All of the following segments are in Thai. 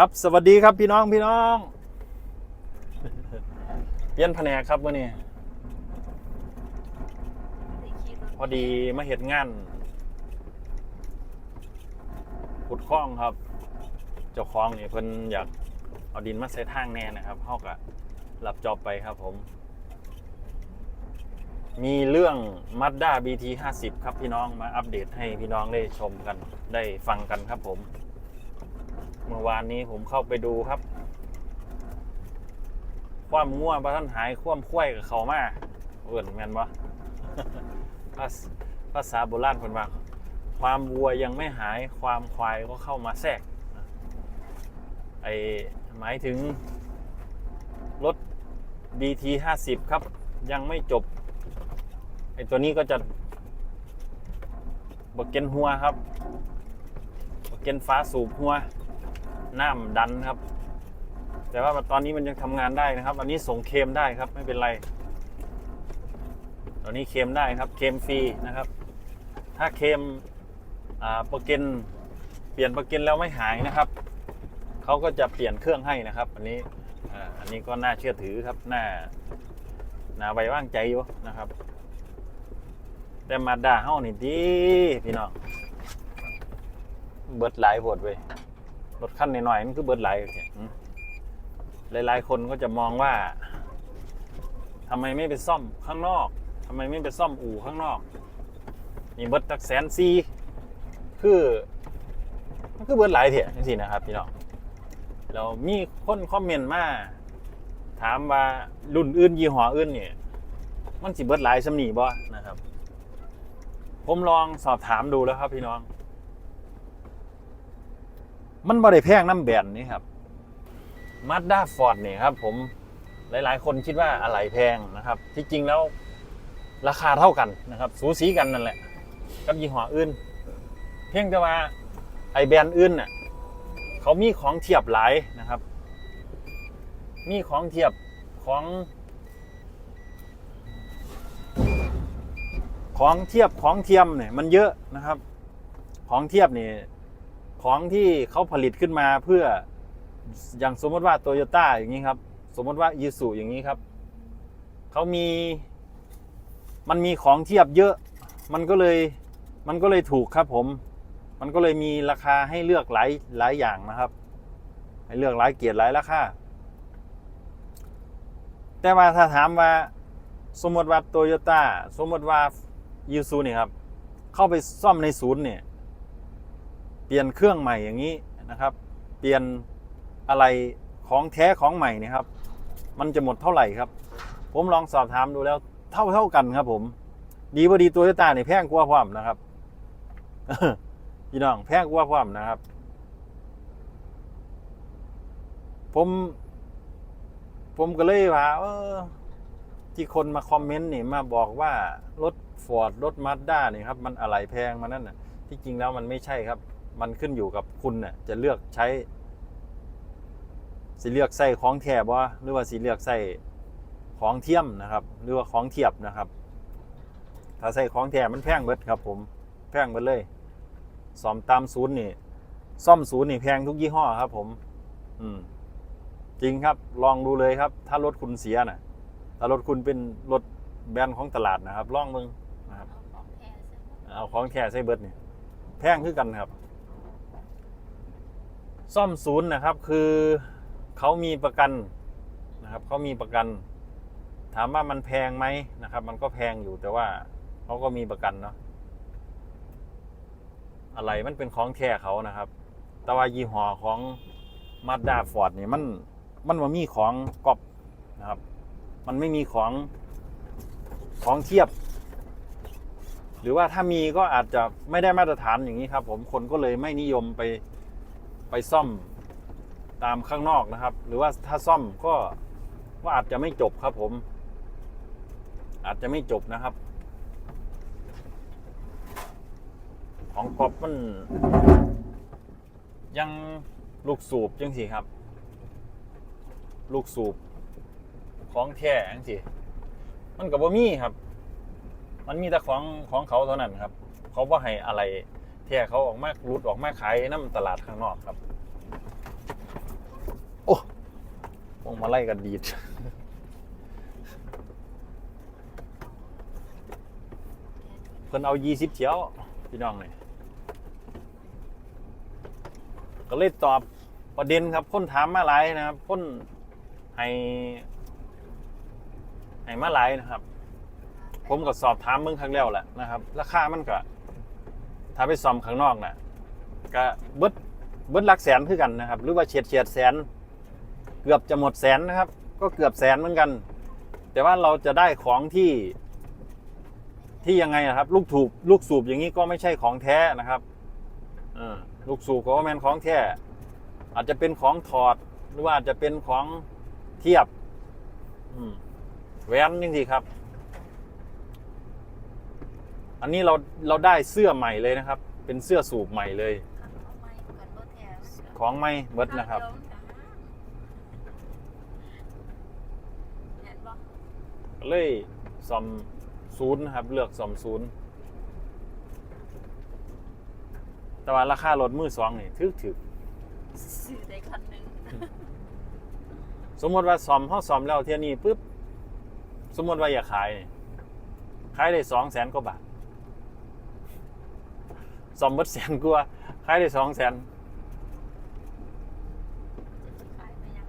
ครับสวัสดีครับพี่น้องพี่น้องเปลี่ยนแผนกครับวันนี้พอดีมาเห็นงานขุดคลองครับ เจ้าของนี่เพิ่นอยากเอาดินมาใส่ทางแน่นะครับเขาก็รับจอบไปครับผม มีเรื่อง Mazda BT 50ครับพี่น้องมาอัปเดตให้พี่น้องได้ชมกันได้ฟังกันครับผม เมื่อวานนี้ผมเข้าไปดูครับ ความง่วงพระท่านหายความคุ้ยกับเขามาเอื่นแมนวะภาษภาษาโบราณคนว่าความวัวยังไม่หายความควายก็เข้ามาแทรกไอหมายถึงรถ BT 50 ครับ ยังไม่จบ ไอตัวนี้ก็จะบกเกนหัวครับบกเกนฟ้าสูบหัว น้ำดันครับ แต่ว่าตอนนี้มันยังทำงานได้นะครับ อันนี้ส่งเคมได้ครับ ไม่เป็นไร ตอนนี้เคมได้ครับเคมฟรีนะครับ ถ้าเคมอ่าประกันเปลี่ยนประกันแล้วไม่หายนะครับเขาก็จะเปลี่ยนเครื่องให้นะครับ อันนี้อันนี้ก็น่าเชื่อถือครับน่าน่าไว้วางใจอยู่นะครับแต่มาด่าเฮ้านี่ดีพี่น้องเบิดหลายบทเว้ย รถขั้นหน่อยๆมันคือเบิร์ดไลท์หลายๆคนก็จะมองว่าทำไมไม่ไปซ่อมข้างนอกทำไมไม่ไปซ่อมอู่ข้างนอกนี่เบิร์ดตักแสนซีคือมันคือเบิร์ดไลท์เถอะจริงๆนะครับพี่น้องเรามีคนคอมเมนต์มาถามว่ารุ่นอื่นยี่ห้ออื่นเนี่ยมันสิเบิร์ดไลท์สำนีบ่นะครับ ผมลองสอบถามดูแล้วครับพี่น้อง มันบ่ได้แพงน้ำแบรนด์นี่ครับมาด้าฟอร์ดเนี่ยครับ ผมหลายๆ คนคิดว่าอะไรแพงนะครับ ที่จริงแล้วราคาเท่ากันนะครับ สูสีกันนั่นแหละ กับยี่ห้ออื่น เพียงแต่ว่าไอแบรนด์อื่นน่ะเขามีของเทียบหลายนะครับ มีของเทียบของ ของเทียบของเทียมเนี่ยมันเยอะนะครับ ของเทียบนี่ ของที่เขาผลิตขึ้นมาเพื่ออย่างสมมติว่าโตโยต้าอย่างนี้ครับ สมมติว่ายีสุอย่างนี้ครับเขามีมันมีของเทียบเยอะ มันก็เลยมันก็เลยถูกครับผม มันก็เลยมีราคาให้เลือกหลายหลายอย่างนะครับ ให้เลือกหลายเกียรติหลายราคาแต่ว่าถ้าถามว่าสมมติว่าโตโยต้าสมมติว่ายูซูนี่ครับ เข้าไปซ่อมในศูนย์เนี่ย เปลี่ยนเครื่องใหม่อย่างนี้นะครับ เปลี่ยนอะไรของแท้ของใหม่เนี่ยครับ มันจะหมดเท่าไหร่ครับ ผมลองสอบถามดูแล้วเท่าเท่ากันครับผม ดีพอดีตัวยต้าเนี่ยแพงกว่าพร้อมนะครับพี่น้องแพงกว่าพร้อมนะครับ ผม ผมก็เลยว่าเออที่คนมาคอมเมนต์นี่มาบอกว่ารถฟอร์ดรถมาสด้าเนี่ยครับ มันอะไรแพงมานั่นน่ะ ที่จริงแล้วมันไม่ใช่ครับ มันขึ้นอยู่กับคุณน่ะจะเลือกใช้สิเลือกใส่ของแถบว่าหรือว่าสิเลือกใส่ของเทียมนะครับ หรือว่าของเทียบนะครับ ถ้าใส่ของแถบมันแพงเบิดครับ ผมแพงเบิดเลยซ่อมตามศูนย์นี่ซ่อมศูนย์นี่แพงทุกยี่ห้อครับ ผม อืม จริงครับ ลองดูเลยครับ ถ้ารถคุณเสียน่ะถ้ารถคุณเป็นรถแบรนด์ของตลาดนะครับ ลองมึงนะครับเอาของแท้ใส่เบิดนี่แพงคือกันครับ ซ่อมศูนย์นะครับ คือเขามีประกันนะครับเขามีประกัน ถามว่ามันแพงไหมนะครับ มันก็แพงอยู่แต่ว่าเขาก็มีประกันเนาะอะไรมันเป็นของแท้เขานะครับ แต่ว่ายี่ห้อของมาด้าฟอร์ดนี่มันมันมามีของกอบนะครับ มันไม่มีของของเทียบ หรือว่าถ้ามีก็อาจจะไม่ได้มาตรฐานอย่างนี้ครับ ผมคนก็เลยไม่นิยมไป ไปซ่อมตามข้างนอกนะครับ หรือว่าถ้าซ่อมก็ก็อาจจะไม่จบครับผม อาจจะไม่จบนะครับ ของกอบมัน ยังลูกสูบจังสิครับ ลูกสูบของแท้จังสิมันกับบ่มีครับ มันมีแต่ของของเขาเท่านั้นครับ เขาว่าให้อะไร แท้เขาออกมารุดออกมาขายน้ำตลาดข้างนอกครับมาไล่กันดีดเพิ่นเอายี่สิบเที่ยวพี่น้องเนี่ยก็เลยตอบประเด็นครับคนถามมาหลายนะครับคนให้ให้มาหลายนะครับ ผมก็สอบถามมึงครั้งแล้วแหละนะครับ ราคามันก็ ถ้าไปซ่อมข้างนอกน่ะก็เบิดเบิดหลักแสนคือกันนะครับ หรือว่าเฉียดเฉียดแสน เกือบจะหมดแสนนะครับ ก็เกือบแสนเหมือนกัน แต่ว่าเราจะได้ของที่ที่ยังไงนะครับ ลูกถูกลูกสูบอย่างนี้ก็ไม่ใช่ของแท้นะครับลูกสูบก็ว่าแมนของแท้อาจจะเป็นของถอดหรือว่าอาจจะเป็นของเทียบแหวนจริงๆครับ อันนี้เราเราได้เสื้อใหม่เลยนะครับ เป็นเสื้อสูบใหม่เลย ของไม่เบิดนะครับก็เลยซ่อมศูนย์นะครับ เลือกซ่อมศูนย์แต่ว่าราคารถมือสองนี่ถึกถึกซื้อได้คันหนึงสมมติว่าซ่อมเขาซ่อมแล้วเที่ยนี้ปุ๊บสมมติว่าอยากขายนี่ขายได้สองแสนกว่าบาท ซ่อมเบิดแสนกว่าขายได้สองแสนขายไปยัง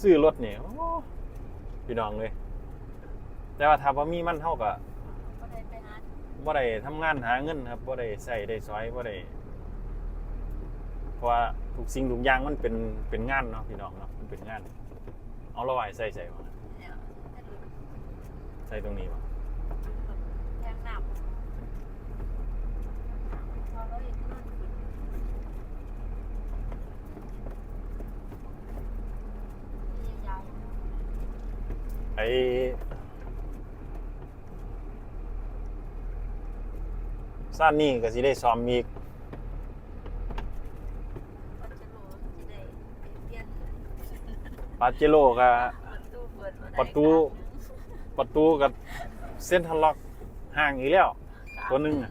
ซื้อรถนี่โอ้พี่น้องเลย แต่ว่าถ้าว่ามีมันเท่ากับก็ได้ไปหาว่าได้ทำงานหาเงินครับว่าได้ใส่ได้ซอยว่าได้เพราะว่าทุกสิ่งทุกอย่างมันเป็นเป็นงานเนาะพี่น้องเนาะมันเป็นงาน เอาละไว้ใส่ใส่มาเนี่ยถ้าดูใส่ตรงนี้มา แทงหนับพอเราเห็นมันขึ้นนี่ยาว ไอ้สั้นนี่ก็สิได้ซ้อมอีกๆก็จะรู้จะได้เปลี่ยนปาเจโร่กับประตูเปิดบ่ได้ประตูประตูกับเส้นทันล็อกห่างอีกแล้ว ตัวหนึงอะ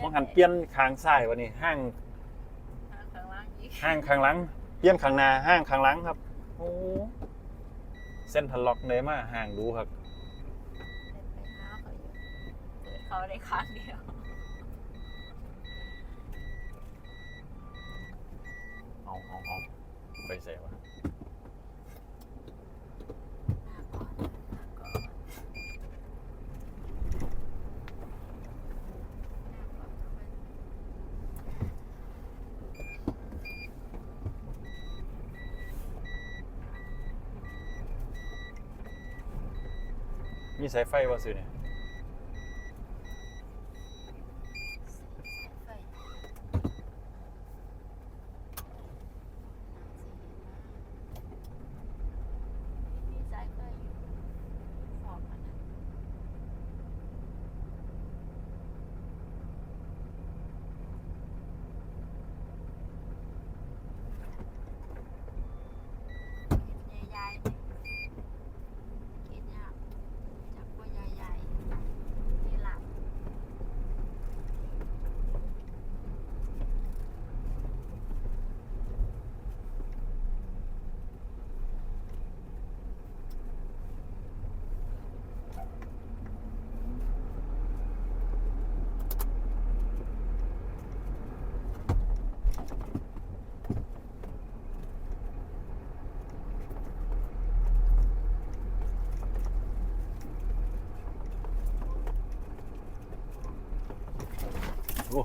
มองหันเปลี่ยนข้างซ้ายวันนี้ห้างทางข้างล่างอีกห้างข้างหลังเปลี่ยนข้างหน้าห้างข้างหลังครับ โอ้ เส้นทะล็อกเลยมาห่างดูครับเดินไปหาเขาอยู่เปิดเขาได้ครั้งเดียวเอาเอาเอาไปเสียวะ หน้าก่อนหน้าก่อนหน้าก่อนทำไม มีสายไฟวะซื้อเนี่ย ไฟมีสายไฟอยู่สองอันนั้นเห็นใหญ่ๆนี่เห็นยากจับว่าใหญ่ๆนี่หลัง โอ้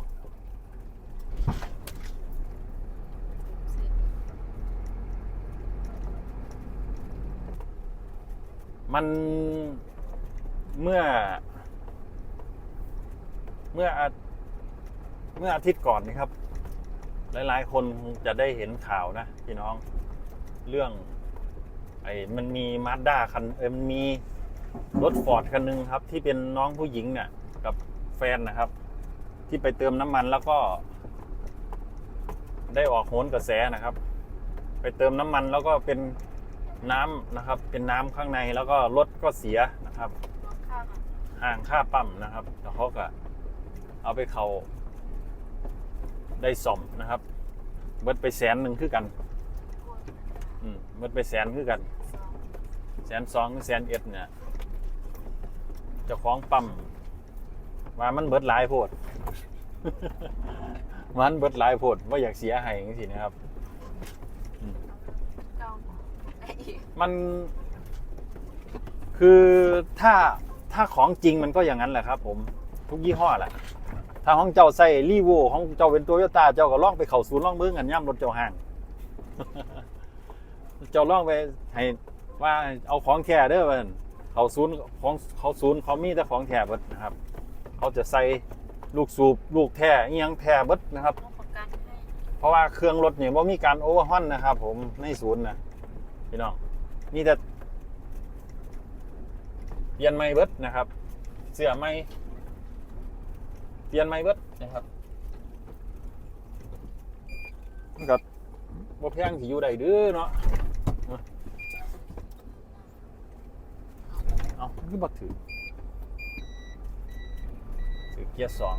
มันเมื่อ เมื่อเมื่ออาทิตย์ก่อนนี่ครับ หลายๆ คนคงจะได้เห็นข่าวนะพี่น้องเรื่อง ไอ้มันมีมาด้าคันเออมันมีรถฟอร์ดคันหนึงครับ ที่เป็นน้องผู้หญิงเนี่ย กับแฟนนะครับ ที่ไปเติมน้ำมันแล้วก็ ได้ออกโหนกระแสนะครับ ไปเติมน้ำมันแล้วก็เป็น น้ำนะครับ เป็นน้ำข้างในแล้วก็รถก็เสียนะครับมองข้ามอะห่างค่าปั๊มนะครับแล้วเขาก็เอาไปเขาได้ซ่อมนะครับเบิดไปแสนหนึ่งคือกันกลัวอืมมันไปแสนคือกันสองแสนสองแสนเอ็ดเนี่ยเจ้าของปั๊มว่ามันเบิดหลายโพดมันเบิดหลายโพดว่าอยากเสียให้จังซี่นะครับ เก้าได้อีก มันคือถ้าถ้าของจริงมันก็อย่างนั้นแหละครับผมทุกยี่ห้อแหละถ้าของเจ้าใส่รีโวของเจ้าเป็นโตโยต้าเจ้าก็ล่องไปเข่าศูนย์ล่องเบิ้งกันย่ำรถเจ้าห่าง เจ้าล่องไปให้ว่าเอาของแท้เด้อเพิ่นเขาศูนย์ของเขาศูนย์เขามีแต่ของแท้เบิดนะครับ เขาจะใส่ลูกสูบลูกแท้อิหยังแท้เบิดนะครับรับประกันให้เพราะว่าเครื่องรถเนี่ยว่ามีการโอเวอร์ฮอนนะครับ ผมในศูนย์นะพี่น้อง มีแต่เปลี่ยนไม่เบิดนะครับ เสื้อไม่เปลี่ยนไม่เบิดนะครับมันก็บ่แพงที่อยู่ได้เด้อเนาะเอาคือบ่ถือถือเกียร์สอง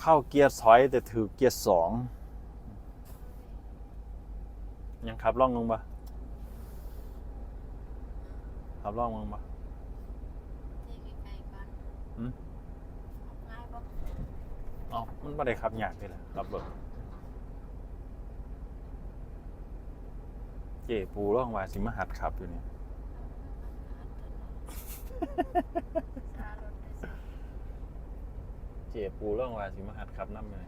เข้าเกียร์ถอยแต่ถือเกียร์สองยังขับล่องลงปะขับล่องลงปะที่ไกลๆกันหืมง่ายปะเอ๋อมันไม่ได้ขับยากเลยแหละขับรถเจ๊ปูร่องว่าสิมาหัดขับอยู่นี่สารถได้สิ เจ๊ปูร่องว่าสิมาหัดขับน้ำเลย